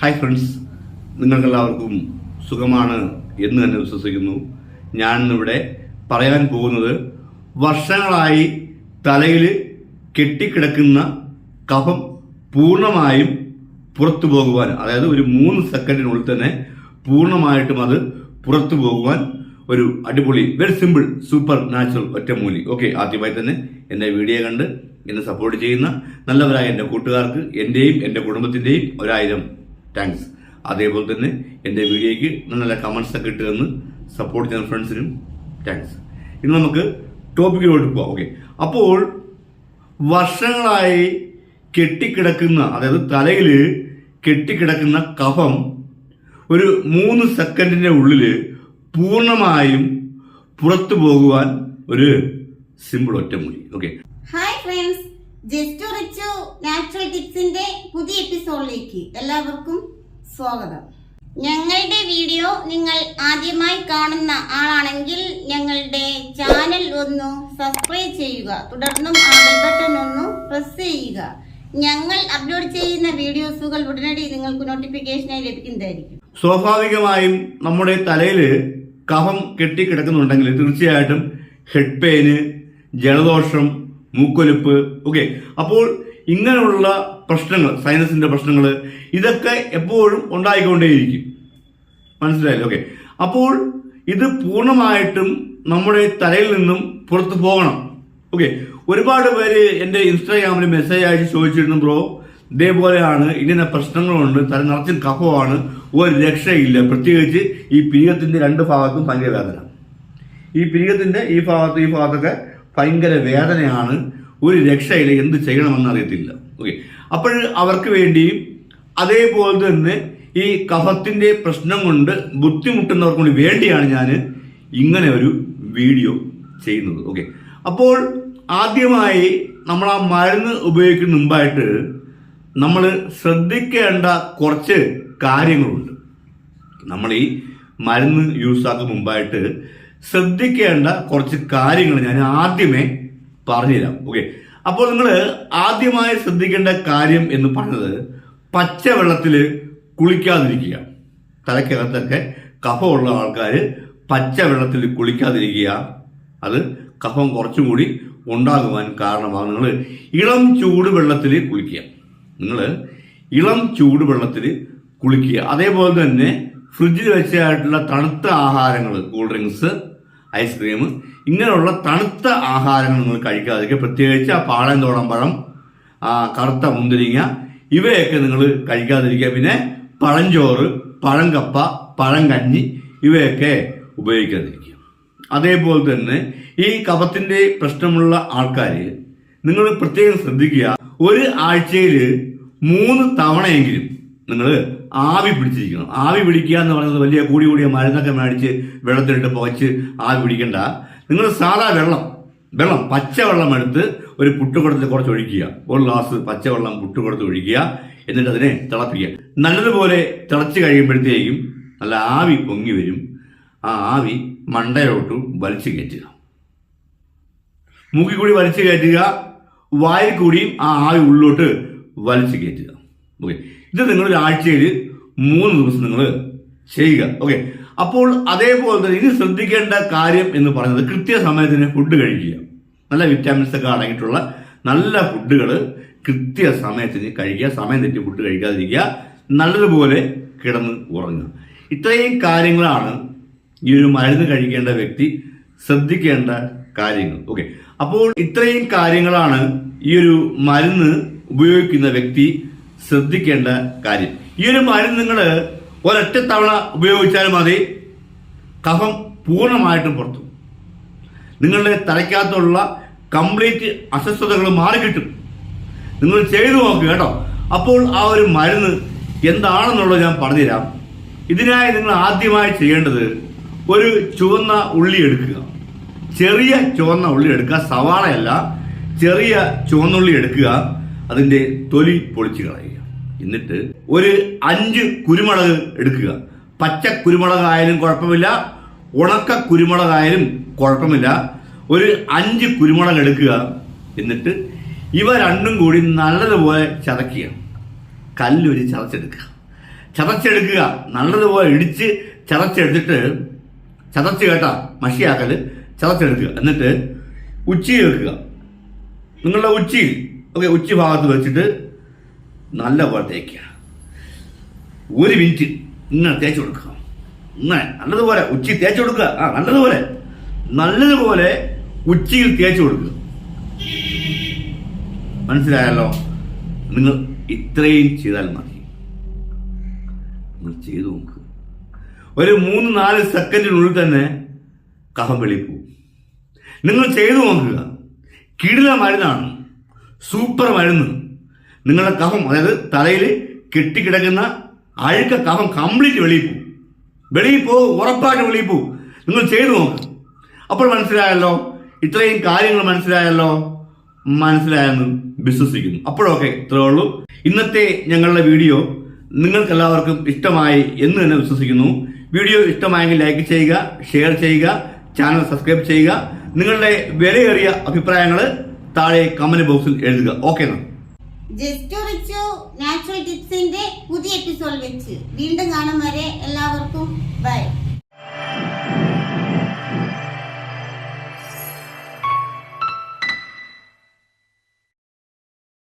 Hi friends നിങ്ങൾക്കെല്ലാവർക്കും സുഖമാണ് എന്ന് തന്നെ വിശ്വസിക്കുന്നു. ഞാൻ ഇന്നിവിടെ പറയാൻ പോകുന്നത് വർഷങ്ങളായി തലയിൽ കെട്ടിക്കിടക്കുന്ന കഫം പൂർണമായും പുറത്തു പോകുവാൻ അതായത് ഒരു മൂന്ന് സെക്കൻഡിനുള്ളിൽ തന്നെ പൂർണമായിട്ടും അത് പുറത്തു പോകുവാൻ ഒരു അടിപൊളി വെരി സിമ്പിൾ സൂപ്പർ നാച്ചുറൽ ഒറ്റമൂലി. ഓക്കെ ആദ്യമായി തന്നെ എന്റെ വീഡിയോ കണ്ട് എന്നെ സപ്പോർട്ട് ചെയ്യുന്ന നല്ലവരായ എന്റെ കൂട്ടുകാർക്ക് എന്റെയും എന്റെ കുടുംബത്തിന്റെയും ഒരായിരം താങ്ക്സ് അതേപോലെ തന്നെ എന്റെ വീഡിയോയ്ക്ക് നല്ല കമൻസ് ഒക്കെ ഇട്ട് തന്ന് സപ്പോർട്ട് ചെയ്യുന്ന ഫ്രണ്ട്സിനും താങ്ക്സ് ഇന്ന് നമുക്ക് ടോപ്പിക്കിലോട്ട് പോവാം. ഓക്കെ അപ്പോൾ വർഷങ്ങളായി കെട്ടിക്കിടക്കുന്ന അതായത് തലയിൽ കെട്ടിക്കിടക്കുന്ന കഫം ഒരു മൂന്ന് സെക്കൻഡിന്റെ ഉള്ളിൽ പൂർണമായും പുറത്തു പോകുവാൻ ഒരു സിമ്പിൾ ഒറ്റമൂലി. Okay hi friends just natural ടിപ്സിന്റെ പുതിയ എപ്പിസോഡിലേക്ക് എല്ലാവർക്കും സ്വാഗതം. ഞങ്ങളുടെ വീഡിയോ നിങ്ങൾ ആദ്യമായി കാണുന്ന ആളാണെങ്കിൽ ഞങ്ങളുടെ ചാനൽ ഒന്ന് സബ്സ്ക്രൈബ് ചെയ്യുക. തുടർന്നും ആ ബട്ടൺ ഒന്ന് പ്രസ് ചെയ്യുക. ഞങ്ങൾ അപ്ലോഡ് ചെയ്യുന്ന വീഡിയോസുകൾ ഉടനടി നിങ്ങൾക്ക് നോട്ടിഫിക്കേഷനായി ലഭിക്കുന്നതായിരിക്കും. സ്വാഭാവികമായും നമ്മുടെ തലയിൽ കഫം കെട്ടിക്കിടക്കുന്നുണ്ടെങ്കിൽ തീർച്ചയായിട്ടും ഹെഡ് പെയിന് ജലദോഷം മൂക്കൊലിപ്പ്. ഓക്കെ അപ്പോൾ ഇങ്ങനെയുള്ള പ്രശ്നങ്ങൾ സൈനസിന്റെ പ്രശ്നങ്ങൾ ഇതൊക്കെ എപ്പോഴും ഉണ്ടായിക്കൊണ്ടേയിരിക്കും. മനസ്സിലായില്ലേ? ഓക്കെ അപ്പോൾ ഇത് പൂർണമായിട്ടും നമ്മുടെ തലയിൽ നിന്നും പുറത്തു പോകണം. ഓക്കെ ഒരുപാട് പേര് എന്റെ ഇൻസ്റ്റാഗ്രാമിൽ മെസ്സേജ് അയച്ച് ചോദിച്ചിരുന്നു ബ്രോ ഇതേപോലെയാണ്. ഇങ്ങനെ പ്രശ്നങ്ങളുണ്ട്. തല നിറച്ചും കഫമാണ്. ഒരു രക്ഷയില്ല. പ്രത്യേകിച്ച് ഈ പീഠത്തിന്റെ രണ്ട് ഭാഗത്തും ഭയങ്കര വേദന. ഈ പീഠത്തിന്റെ ഈ ഭാഗത്ത് ഈ ഭാഗത്തൊക്കെ ഭയങ്കര വേദനയാണ് ഒരു രക്ഷയില്ല എന്ത് ചെയ്യണമെന്ന് അറിയത്തില്ല. ഓക്കെ അപ്പോൾ അവർക്ക് വേണ്ടിയും അതേപോലെ തന്നെ ഈ കഫത്തിന്റെ പ്രശ്നം കൊണ്ട് ബുദ്ധിമുട്ടുന്നവർക്ക് കൂടി വേണ്ടിയാണ് ഞാൻ ഇങ്ങനെ ഒരു വീഡിയോ ചെയ്യുന്നത്. ഓക്കെ അപ്പോൾ ആദ്യമായി നമ്മൾ ആ മരുന്ന് ഉപയോഗിക്കുന്ന മുമ്പായിട്ട് നമ്മൾ ശ്രദ്ധിക്കേണ്ട കുറച്ച് കാര്യങ്ങളുണ്ട്. നമ്മൾ ഈ മരുന്ന് യൂസ് ആക്കുന്ന മുമ്പായിട്ട് ശ്രദ്ധിക്കേണ്ട കുറച്ച് കാര്യങ്ങൾ ഞാൻ ആദ്യമേ പറഞ്ഞുതരാം. ഓക്കെ അപ്പോൾ നിങ്ങൾ ആദ്യമായി ശ്രദ്ധിക്കേണ്ട കാര്യം എന്ന് പറഞ്ഞത് പച്ചവെള്ളത്തിൽ കുളിക്കാതിരിക്കുക. തലക്കകത്തൊക്കെ കഫമുള്ള ആൾക്കാർ പച്ചവെള്ളത്തിൽ കുളിക്കാതിരിക്കുക. അത് കഫം കുറച്ചും കൂടി ഉണ്ടാകുവാൻ കാരണമാകും. നിങ്ങൾ ഇളം ചൂടുവെള്ളത്തിൽ കുളിക്കുക. നിങ്ങൾ ഇളം ചൂടുവെള്ളത്തിൽ കുളിക്കുക. അതേപോലെ തന്നെ ഫ്രിഡ്ജിൽ വെച്ചായിട്ടുള്ള തണുത്ത ആഹാരങ്ങൾ കൂൾ ഡ്രിങ്ക്സ് ഐസ്ക്രീം ഇങ്ങനെയുള്ള തണുത്ത ആഹാരങ്ങൾ നിങ്ങൾ കഴിക്കാതിരിക്കുക. പ്രത്യേകിച്ച് ആ പാളയം പഴം ആ കറുത്ത മുന്തിരിങ്ങ ഇവയൊക്കെ നിങ്ങൾ കഴിക്കാതിരിക്കുക. പിന്നെ പഴഞ്ചോറ് പഴങ്കപ്പ പഴങ്കഞ്ഞി ഇവയൊക്കെ ഉപയോഗിക്കാതിരിക്കുക. അതേപോലെ തന്നെ ഈ കഫത്തിന്റെ പ്രശ്നമുള്ള ആൾക്കാർ നിങ്ങൾ പ്രത്യേകം ശ്രദ്ധിക്കുക. ഒരു ആഴ്ചയിൽ മൂന്ന് തവണയെങ്കിലും നിങ്ങൾ ആവി പിടിച്ചിരിക്കണം. ആവി പിടിക്കുക എന്ന് പറയുന്നത് വലിയ കൂടി കൂടിയ മരുന്നൊക്കെ മേടിച്ച് വെള്ളത്തിലിട്ട് പുകച്ച് ആവി പിടിക്കണ്ട. നിങ്ങൾ സാധാ വെള്ളം വെള്ളം പച്ചവെള്ളം എടുത്ത് ഒരു പുട്ടുകുടത്തിൽ കുറച്ച് ഒഴിക്കുക. ഒരു ഗ്ലാസ് പച്ചവെള്ളം പുട്ടുകുടത്ത് ഒഴിക്കുക. എന്നിട്ട് അതിനെ തിളപ്പിക്കുക. നല്ലതുപോലെ തിളച്ച് കഴിയുമ്പോഴത്തേക്കും നല്ല ആവി പൊങ്ങി വരും. ആ ആവി മണ്ടയിലോട്ട് വലിച്ചു കയറ്റുക. മൂക്കിൽ കൂടി വലിച്ചു കയറ്റുക. വായിൽ കൂടിയും ആ ആവി ഉള്ളിലോട്ട് വലിച്ചു കയറ്റുക. ഓക്കെ. ഇത് നിങ്ങൾ ഒരാഴ്ചയിൽ മൂന്ന് ദിവസം നിങ്ങൾ ചെയ്യുക. ഓക്കെ അപ്പോൾ അതേപോലെ തന്നെ ഇനി ശ്രദ്ധിക്കേണ്ട കാര്യം എന്ന് പറയുന്നത് കൃത്യസമയത്തിന് ഫുഡ് കഴിക്കുക. നല്ല വിറ്റാമിൻസ് ഒക്കെ അടങ്ങിയിട്ടുള്ള നല്ല ഫുഡുകൾ കൃത്യസമയത്തിന് കഴിക്കുക. സമയം തെറ്റി ഫുഡ് കഴിക്കാതിരിക്കുക. നല്ലതുപോലെ കിടന്ന് ഉറങ്ങുക. ഇത്രയും കാര്യങ്ങളാണ് ഈ ഒരു മരുന്ന് കഴിക്കേണ്ട വ്യക്തി ശ്രദ്ധിക്കേണ്ട കാര്യങ്ങൾ. ഓക്കെ അപ്പോൾ ഇത്രയും കാര്യങ്ങളാണ് ഈ ഒരു മരുന്ന് ഉപയോഗിക്കുന്ന വ്യക്തി ശ്രദ്ധിക്കേണ്ട കാര്യം. ഈ ഒരു മരുന്ന് നിങ്ങൾ ഒരൊറ്റ തവണ ഉപയോഗിച്ചാൽ മതി. കഫം പൂർണമായിട്ടും പുറത്തു. നിങ്ങളുടെ തലയ്ക്കകത്തുള്ള കംപ്ലീറ്റ് അസ്വസ്ഥതകൾ മാറിക്കിട്ടും. നിങ്ങൾ ചെയ്തു നോക്കുക കേട്ടോ. അപ്പോൾ ആ ഒരു മരുന്ന് എന്താണെന്നുള്ളത് ഞാൻ പറഞ്ഞുതരാം. ഇതിനായി നിങ്ങൾ ആദ്യമായി ചെയ്യേണ്ടത് ഒരു ചുവന്ന ഉള്ളി എടുക്കുക. ചെറിയ ചുവന്ന ഉള്ളി എടുക്കുക. സവാളയല്ല ചെറിയ ചുവന്നുള്ളി എടുക്കുക. അതിന്റെ തൊലി പൊളിച്ചു കളയുക. എന്നിട്ട് ഒരു അഞ്ച് കുരുമുളക് എടുക്കുക. പച്ച കുരുമുളകായാലും കുഴപ്പമില്ല. ഉണക്ക കുരുമുളകായാലും കുഴപ്പമില്ല. ഒരു അഞ്ച് കുരുമുളക് എടുക്കുക. എന്നിട്ട് ഇവ രണ്ടും കൂടി നല്ലതുപോലെ ചതക്കുക കല്ലൊരു ചതച്ചെടുക്കുക. ചതച്ചെടുക്കുക. നല്ലതുപോലെ ഇടിച്ച് ചതച്ചെടുത്തിട്ട് ചതച്ച് കേട്ടാ മഷിയാക്കൽ. ചതച്ചെടുക്കുക. എന്നിട്ട് ഉച്ചി വെക്കുക. നിങ്ങളുടെ ഉച്ചിയിൽ ഓക്കെ ഉച്ചഭാഗത്ത് ഭാഗത്ത് വെച്ചിട്ട് നല്ലപോലെ തേക്കുക. ഒരു മിനിറ്റ് ഇങ്ങനെ തേച്ച് കൊടുക്കുക. ഇങ്ങനെ നല്ലതുപോലെ ഉച്ചയിൽ തേച്ച് കൊടുക്കുക. ആ നല്ലതുപോലെ. നല്ലതുപോലെ ഉച്ചയിൽ തേച്ച് കൊടുക്കുക. മനസ്സിലായല്ലോ? നിങ്ങൾ ഇത്രയും ചെയ്താൽ മതി. നിങ്ങൾ ചെയ്തു നോക്ക്. ഒരു മൂന്ന് നാല് സെക്കൻഡിനുള്ളിൽ തന്നെ കഫം വെളിപ്പോവും നിങ്ങൾ ചെയ്തു നോക്കുക. കിടില മരുന്നാണ്. സൂപ്പർ മരുന്ന്. നിങ്ങളുടെ കഫം അതായത് തലയിൽ കെട്ടിക്കിടക്കുന്ന അഴുക്ക കഫം കംപ്ലീറ്റ് വെളിയിൽ പോകും. വെളിയിൽ പോകും ഉറപ്പായിട്ട് വെളിയിൽ പോകും. നിങ്ങൾ ചെയ്തു നോക്ക്. അപ്പോൾ മനസ്സിലായല്ലോ? ഇത്രയും കാര്യങ്ങൾ മനസ്സിലായല്ലോ? മനസ്സിലായെന്ന് വിശ്വസിക്കുന്നു. അപ്പോഴൊക്കെ ഇത്രേ ഉള്ളൂ. ഇന്നത്തെ ഞങ്ങളുടെ വീഡിയോ നിങ്ങൾക്ക് എല്ലാവർക്കും ഇഷ്ടമായി എന്ന് തന്നെ വിശ്വസിക്കുന്നു. വീഡിയോ ഇഷ്ടമായെങ്കിൽ ലൈക്ക് ചെയ്യുക ഷെയർ ചെയ്യുക ചാനൽ സബ്സ്ക്രൈബ് ചെയ്യുക. നിങ്ങളുടെ വിലയേറിയ അഭിപ്രായങ്ങൾ താഴെ കമന്റ് ബോക്സിൽ എഴുതുക. ഓക്കെ നാച്ചുറൽ ടിപ്സിന്റെ പുതിയ എപ്പിസോഡ് വെച്ച്. വീണ്ടും കാണും വരെ എല്ലാവർക്കും. ബൈ